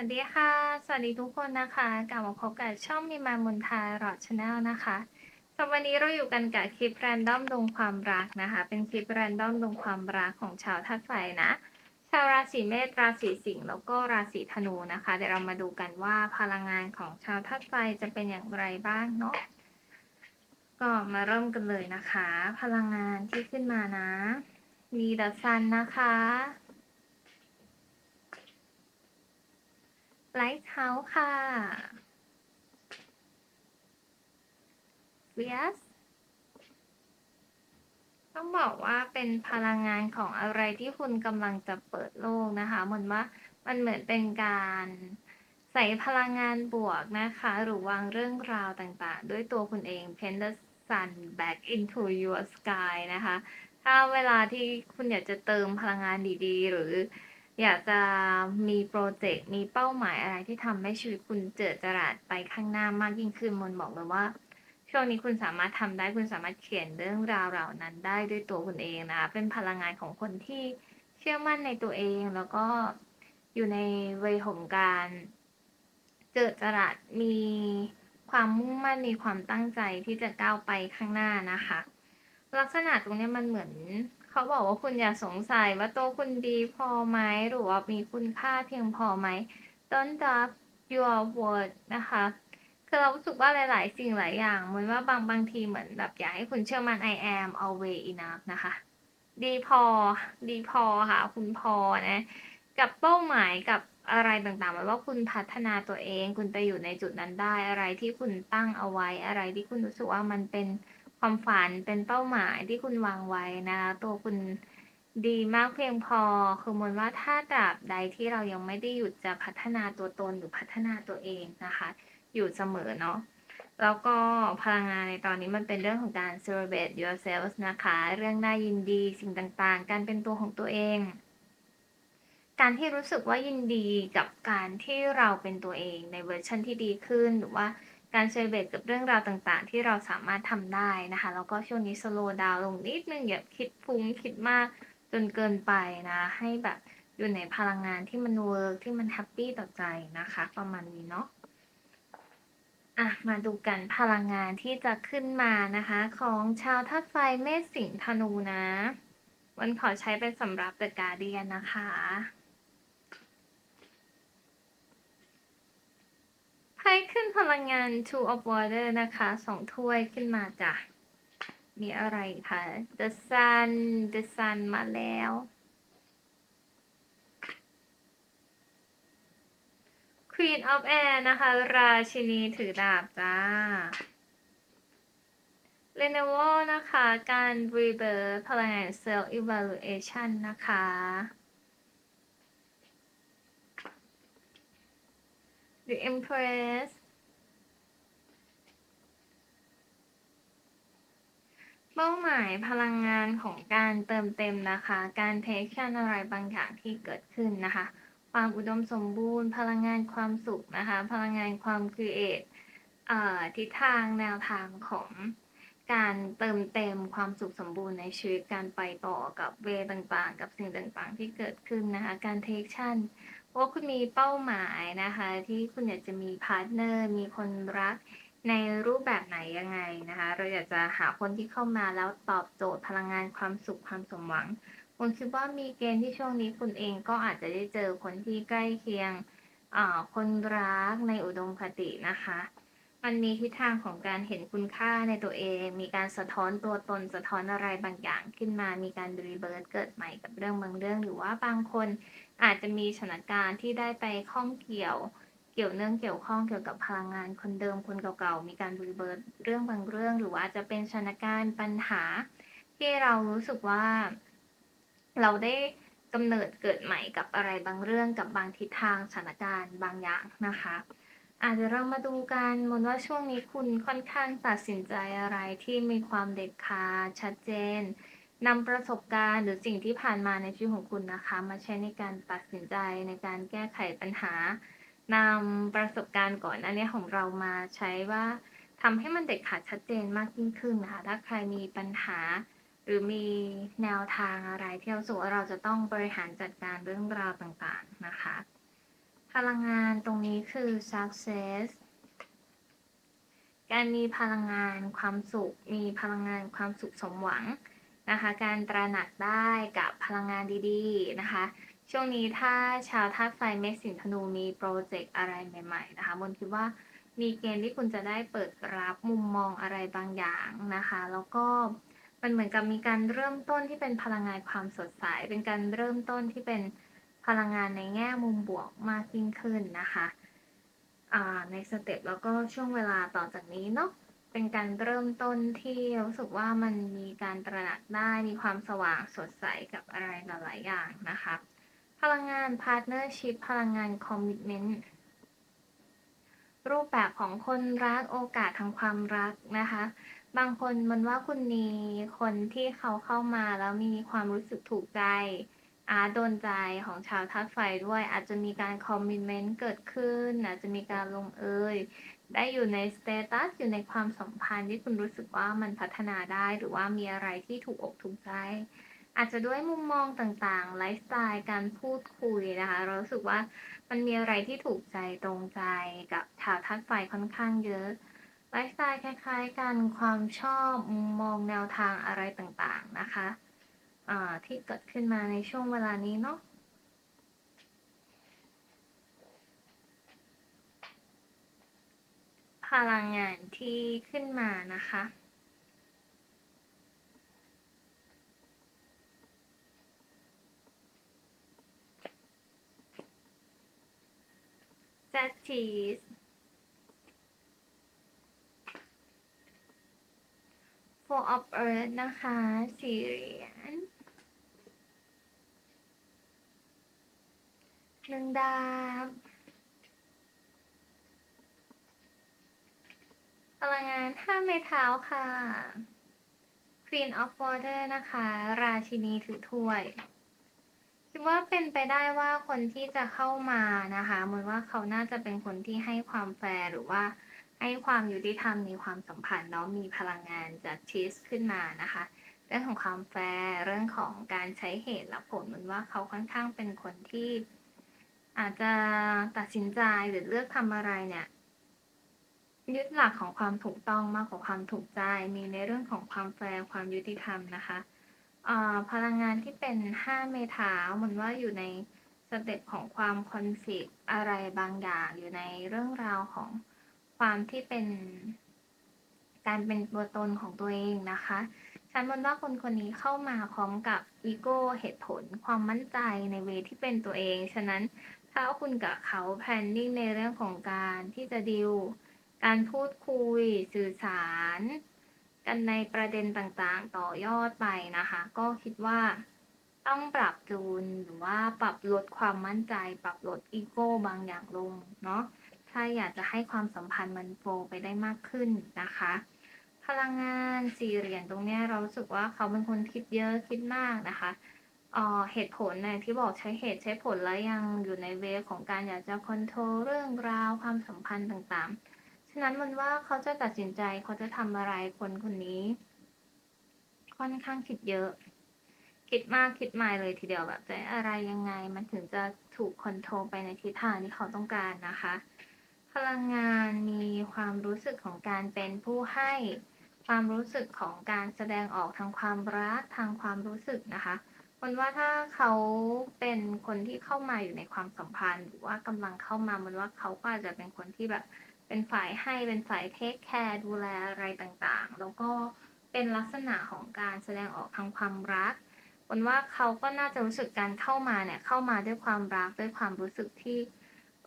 วัสดีค่ะ สวัสดีทุกคนนะคะกลับมาพบกับช่องมีมามนทารอดชาแนลนะคะสำหรับวันนี้เราอยู่กันกับคลิปแรนดอมดวงความรักนะคะ เป็นคลิปแรนดอมดวงความรักของชาวธาตุไฟนะ ชาวราศีเมษราศีสิงห์แล้วก็ราศีธนูนะคะ เดี๋ยวเรามาดูกันว่าพลังงานของชาวธาตุไฟจะเป็นอย่างไรบ้างเนาะก็มาเริ่มกันเลยนะคะ พลังงานที่ขึ้นมานะมีดัซันนะคะ ไลท์เฮาส์ค่ะเวียสต้องบอกว่าเป็นพลังงานของอะไรที่คุณกำลังจะเปิดโลกนะคะ เหมือนว่ามันเหมือนเป็นการใส่พลังงานบวกนะคะ หรือวางเรื่องราวต่างๆ ด้วยตัวคุณเอง Paint the sun back into your sky นะคะ ถ้าเวลาที่คุณอยากจะเติมพลังงานดีๆ หรือ อยากจะมีโปรเจกต์มีเป้าหมายอะไรที่ทำให้ชีวิตคุณเจิดจรัสไปข้างหน้ามากยิ่งขึ้นมนบอกเลยว่า ช่วงนี้คุณสามารถทำได้คุณสามารถเขียนเรื่องราวเหล่านั้นได้ด้วยตัวคุณเองนะคะ เป็นพลังงานของคนที่เชื่อมั่นในตัวเองแล้วก็อยู่ในวัยของการ เจิดจรัสมีความมุ่งมั่นมีความตั้งใจที่จะก้าวไปข้างหน้านะคะ ลักษณะตรงเนี้ยมันเหมือน เขาบอกว่าคุณอย่าสงสัยว่าตัวคุณดีพอไหมหรือว่ามีคุณค่าเพียงพอไหม Don't doubt your word นะคะ คือเรารู้สึกว่าหลาย ๆ สิ่งหลายอย่างเหมือนว่าบางบางทีเหมือนแบบอยากให้คุณเชื่อมั่น I am always enough นะคะ ดีพอ ดีพอค่ะ คุณพอนะ กับเป้าหมายกับอะไรต่างๆหมายว่าคุณพัฒนาตัวเอง คุณไปอยู่ในจุดนั้นได้อะไรที่คุณตั้งเอาไว้อะไรที่คุณรู้สึกว่ามันเป็น ความฝันเป็นเป้าหมายที่คุณวางไว้นะคะตัวคุณดีมากเพียงพอ คือมนว่าถ้าตราบใดที่เรายังไม่ได้หยุดจะพัฒนาตัวตนหรือพัฒนาตัวเองนะคะ อยู่เสมอเนาะแล้วก็พลังงานในตอนนี้มันเป็นเรื่องของการ celebrate yourself นะคะ เรื่องน่ายินดีสิ่งต่างๆ การเป็นตัวของตัวเอง การที่รู้สึกว่ายินดีกับการที่เราเป็นตัวเองในเวอร์ชันที่ดีขึ้นหรือว่า การเซเลบรตกับเรื่องราวต่างๆ ที่เราสามารถทำได้นะคะ แล้วก็ช่วงนี้ slow down ลงนิดนึงอย่าคิดฟุ้งคิดมากจนเกินไปนะ ให้แบบอยู่ในพลังงานที่มันเวิร์กที่มันแฮปปี้ต่อใจนะคะ ประมาณนี้เนาะอะมาดูกันพลังงานที่จะขึ้นมานะคะ ของชาวธาตุไฟเมษสิงห์ธนูนะ วันขอใช้เป็นสำหรับ The Guardian นะคะไพ่ ขึ้นพลังงาน Two of Water นะคะสองถ้วยขึ้นมาจ้ะ มีอะไรคะ The Sun The Sun มาแล้ว Queen of Air นะคะ ราชินีถือดาบจ้า l e n o v o นะคะ การ Rebirth พลังงาน Self Evaluation นะคะ The Empress เป้าหมายพลังงานของการเติมเต็มนะคะ การเทคชั่นอะไรบางอย่างที่เกิดขึ้นนะคะ ความอุดมสมบูรณ์ พลังงานความสุขนะคะ พลังงานความครีเอททิศทางแนวทางของการเติมเต็มความสุขสมบูรณ์ในชีวิตการไปต่อกับเวต่างๆ กับสิ่งต่างๆ ที่เกิดขึ้นนะคะ การเทคชั่นว่าคุณมีเป้าหมายนะคะ ที่คุณอยากจะมีพาร์ทเนอร์ มีคนรัก ในรูปแบบไหนยังไงนะคะ เราอยากจะหาคนที่เข้ามาแล้วตอบโจทย์พลังงานความสุขความสมหวังผมคิดว่ามีเกณฑ์ที่ช่วงนี้คุณเองก็อาจจะได้เจอคนที่ใกล้เคียงคนรักในอุดมคตินะคะ มันมีทิศทางของการเห็นคุณค่าในตัวเอง มีการสะท้อนตัวตนสะท้อนอะไรบางอย่างขึ้นมา มีการรีเบิร์ตเกิดใหม่กับเรื่องบางเรื่อง หรือว่าบางคนอาจจะมีสถานการณ์ที่ได้ไปข้องเกี่ยว เกี่ยวเนื่องเกี่ยวข้องเกี่ยวกับพลังงานคนเดิมคนเก่าๆ มีการรีเบิร์ตเรื่องบางเรื่อง หรือว่าจะเป็นสถานการณ์ปัญหา ที่เรารู้สึกว่า เราได้กำเนิดเกิดใหม่กับอะไรบางเรื่องกับบางทิศทางสถานการณ์บางอย่างนะคะ อาจจะเรามาดูกันมนว่าช่วงนี้คุณค่อนข้างตัดสินใจอะไรที่มีความเด็ดขาดชัดเจนนำประสบการณ์หรือสิ่งที่ผ่านมาในชีวิตของคุณนะคะ มาใช้ในการตัดสินใจในการแก้ไขปัญหา นำประสบการณ์ก่อนอันนี้ของเรามาใช้ว่าทำให้มันเด็ดขาดชัดเจนมากยิ่งขึ้นนะคะถ้าใครมีปัญหา หรือมีแนวทางอะไรที่เราสูว่าเราจะต้องบริหารจัดการเรื่องราวต่างๆนะคะ พลังงานตรงนี้คือ success การมีพลังงานความสุข มีพลังงานความสุขสมหวังนะคะ การตระหนักได้กับพลังงานดีๆนะคะ ช่วงนี้ถ้าชาวธาตุไฟเมษสิงธนูมีโปรเจกต์อะไรใหม่ๆนะคะมนคิดว่ามีเกณฑ์ที่คุณจะได้เปิดรับมุมมองอะไรบางอย่างนะคะ แล้วก็มันเหมือนกับมีการเริ่มต้นที่เป็นพลังงานความสดใส เป็นการเริ่มต้นที่เป็นพลังงานในแง่มุมบวกมากยิ่งขึ้นนะคะในสเต็ปแล้วก็ช่วงเวลาต่อจากนี้เนาะเป็นการเริ่มต้นที่รู้สึกว่ามันมีการตระหนักได้มีความสว่างสดใสกับอะไรหลายๆอย่างนะคะ พลังงานพาร์ทเนอร์ชิพพลังงานคอมมิชเมนต์รูปแบบของคนรักโอกาสทางความรักนะคะ บางคนมันว่าคุณมีคนที่เขาเข้ามาแล้วมีความรู้สึกถูกใจอาโดนใจของชาวทัดไฟด้วย อาจจะมีการคอมมิชเมนต์เกิดขึ้น อาจจะมีการลงเอยได้อยู่ในสเตตัสอยู่ในความสัมพันธ์ที่คุณรู้สึกว่ามันพัฒนาได้หรือว่ามีอะไรที่ถูกอกถูกใจ อาจจะด้วยมุมมองต่างๆ ไลฟ์สไตล์การพูดคุยนะคะ เรารู้สึกว่ามันมีอะไรที่ถูกใจตรงใจกับชาวทัดไฟค่อนข้างเยอะไลฟ์สไตล์คล้าย ๆ กันความชอบมุมมองแนวทางอะไรต่างๆนะคะที่เกิดขึ้นมาในช่วงเวลานี้เนาะพลังงานที่ขึ้นมานะคะ จัดชีส Four of Earth นะคะสี่เหรียญหนึ่งดาบพลังงานห้าไม้เท้าค่ะ Queen of Water นะคะ ราชินีถือถ้วย คิดว่าเป็นไปได้ว่าคนที่จะเข้ามานะคะเหมือนว่าเขาน่าจะเป็นคนที่ให้ความแฟร์หรือว่าให้ความยุติธรรมในความสัมพันธ์เนาะมีพลังงานจากชีสขึ้นมานะคะ เรื่องของความแฟร์เรื่องของการใช้เหตุและผลเหมือนว่าเขาค่อนข้างเป็นคนที่ อาจจะตัดสินใจหรือเลือกทำอะไรเนี่ยยึดหลักของความถูกต้องมากกว่าความถูกใจ มีในเรื่องของความแฟร์ความยุติธรรมนะคะ พลังงานที่เป็นห้าเมถาเหมือนว่าอยู่ในสเต็ปของความคอนฟ lict อะไรบางอย่างอยู่ในเรื่องราวของความที่เป็น การเป็นตัวตนของตัวเองนะคะฉันมองว่าคนคนนี้เข้ามาพร้อมกับอีโก้เหตุผล ความมั่นใจในเวที่เป็นตัวเอง ฉะนั้นถ้าคุณกับเขาแพลนนิ่งในเรื่องของการที่จะดิวการพูดคุยสื่อสาร กันในประเด็นต่างๆ ต่อยอดไปนะคะ ก็คิดว่าต้องปรับจูนหรือว่าปรับลดความมั่นใจ ปรับลดอีโก้บางอย่างลงเนาะถ้าอยากจะให้ความสัมพันธ์มันโฟว์ไปได้มากขึ้นนะคะ พลังงานสี่เหรียญตรงนี้เรารู้สึกว่าเขาเป็นคนคิดเยอะคิดมากนะคะเอ่อเหตุผลเนี่ยที่บอกใช้เหตุใช้ผลแล้วยังอยู่ในเวของการอยากจะคอนโทรลเรื่องราวความสัมพันธ์ต่างๆ ฉะนั้นมันว่าเขาจะตัดสินใจเขาจะทำอะไรคนคนนี้ ค่อนข้างคิดเยอะ คิดมากคิดไม่เลยทีเดียวแบบจะอะไรยังไง มันถึงจะถูกคอนโทรลไปในทิศทางที่เขาต้องการนะคะ พลังงานมีความรู้สึกของการเป็นผู้ให้ความรู้สึกของการแสดงออกทางความรักทางความรู้สึกนะคะมันว่าถ้าเขาเป็นคนที่เข้ามาอยู่ในความสัมพันธ์ หรือว่ากำลังเข้ามามันว่าเขาก็อาจจะเป็นคนที่แบบ เป็นฝ่ายให้เป็นฝ่ายเทคแคร์ดูแลอะไรต่างๆ แล้วก็เป็นลักษณะของการแสดงออกทางความรักวันว่าเขาก็น่าจะรู้สึกการเข้ามาเนี่ยเข้ามาด้วยความรักด้วยความรู้สึกที่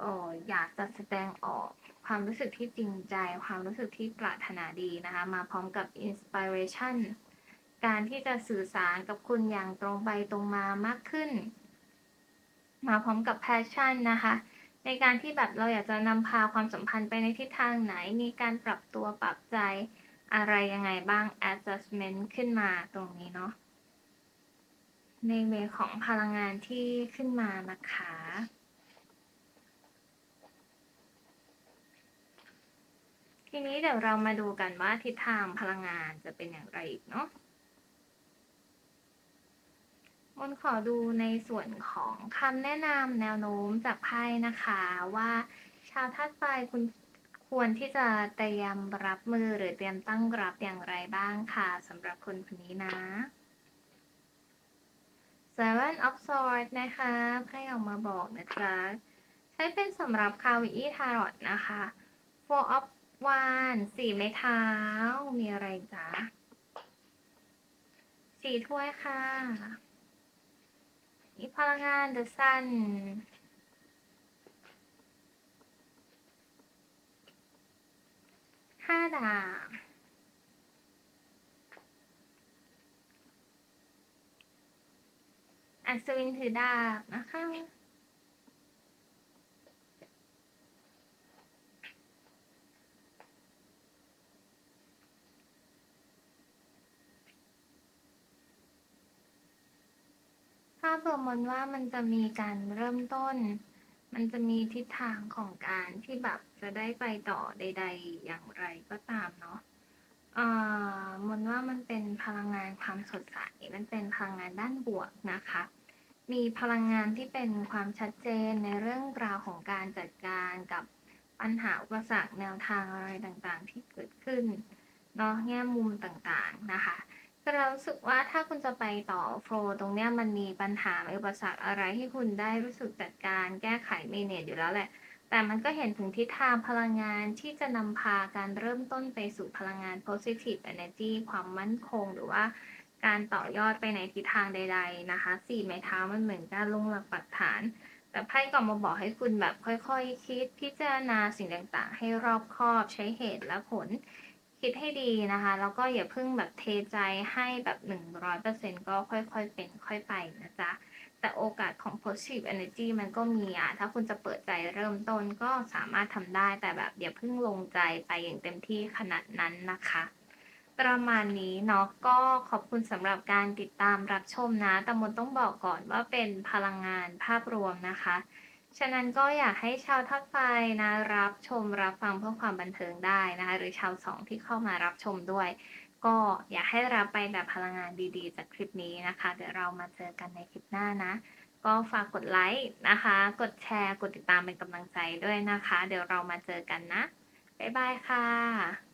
อออยากจะแสดงออกความรู้สึกที่จริงใจ ความรู้สึกที่ปรารถนาดีนะคะ มาพร้อมกับอินสปิเรชันการที่จะสื่อสารกับคุณอย่างตรงไปตรงมามากขึ้น มาพร้อมกับแพชชั่นนะคะ ในการที่แบบเราอยากจะนำพาความสัมพันธ์ไปในทิศทางไหน มีการปรับตัวปรับใจอะไรยังไงบ้าง adjustment ขึ้นมาตรงนี้เนาะในเวของพลังงานที่ขึ้นมานะคะ ทีนี้เดี๋ยวเรามาดูกันว่าทิศทางพลังงานจะเป็นอย่างไรอีกเนาะ มนขอดูในส่วนของคำแนะนำแนวโน้มจากไพ่นะคะ ว่าชาวธาตุไฟคุณควรที่จะเตรียมรับมือหรือเตรียมตั้งรับอย่างไรบ้างค่ะสำหรับคนคนนี้นะ Seven of Swords นะคะไพ่ออกมาบอกนะจ๊ะใช้เป็นสำหรับคาวิอีทารอตนะคะ Four of Wands สี่ไม้เท้า มีอะไรจ๊ะสี่ถ้วยค่ะ มีพลังงานเดอะซันห้าดาบอัศวินถือดาบนะคะ ภาพรวมมันว่ามันจะมีการเริ่มต้น มันจะมีทิศทางของการที่แบบจะได้ไปต่อใด ๆ อย่างไรก็ตามเนาะเอ่อมนว่ามันเป็นพลังงานความสดใส มันเป็นพลังงานด้านบวกนะคะ มีพลังงานที่เป็นความชัดเจนในเรื่องราวของการจัดการกับปัญหาอุปสรรคแนวทางอะไรต่างๆ ที่เกิดขึ้นเนาะแง่มุมต่างๆนะคะ แต่เรารู้สึกว่าถ้าคุณจะไปต่อโฟล์ตรงเนี้ยมันมีปัญหาอุปสรรคอะไรที่คุณได้รู้สึกจัดการแก้ไขเมเนจอยู่แล้วแหละ แต่มันก็เห็นถึงทิศทางพลังงานที่จะนำพาการเริ่มต้นไปสู่พลังงาน positive energy ความมั่นคงหรือว่าการต่อยอดไปในทิศทางใด ๆ นะคะสี่ไม้เท้ามันเหมือนการลงหลักปักฐาน แต่ไพ่ก็มาบอกให้คุณแบบค่อยๆคคิดพิจารณาสิ่งต่างๆ ให้รอบคอบใช้เหตุและผล คิดให้ดีนะคะ แล้วก็อย่าเพิ่งแบบเทใจให้แบบหนึ่งร้อยเปอร์เซ็นก็ค่อยๆเป็นค่อยไปนะจ๊ะ แต่โอกาสของ positive energy มันก็มีอะถ้าคุณจะเปิดใจเริ่มต้นก็สามารถทำได้ แต่แบบอย่าเพิ่งลงใจไปอย่างเต็มที่ขนาดนั้นนะคะประมาณนี้เนาะก็ขอบคุณสำหรับการติดตามรับชมนะ แต่มนต้องบอกก่อนว่าเป็นพลังงานภาพรวมนะคะ ฉะนั้นก็อยากให้ชาวทักไฟนะรับชมรับฟังเพื่อความบันเทิงได้นะคะหรือชาวสองที่เข้ามารับชมด้วย ก็อยากให้รับไปแบบพลังงานดีๆ จากคลิปนี้นะคะ เดี๋ยวเรามาเจอกันในคลิปหน้านะ ก็ฝากกดไลค์นะคะ กดแชร์กดติดตามเป็นกำลังใจด้วยนะคะ เดี๋ยวเรามาเจอกันนะบ๊ายบายค่ะ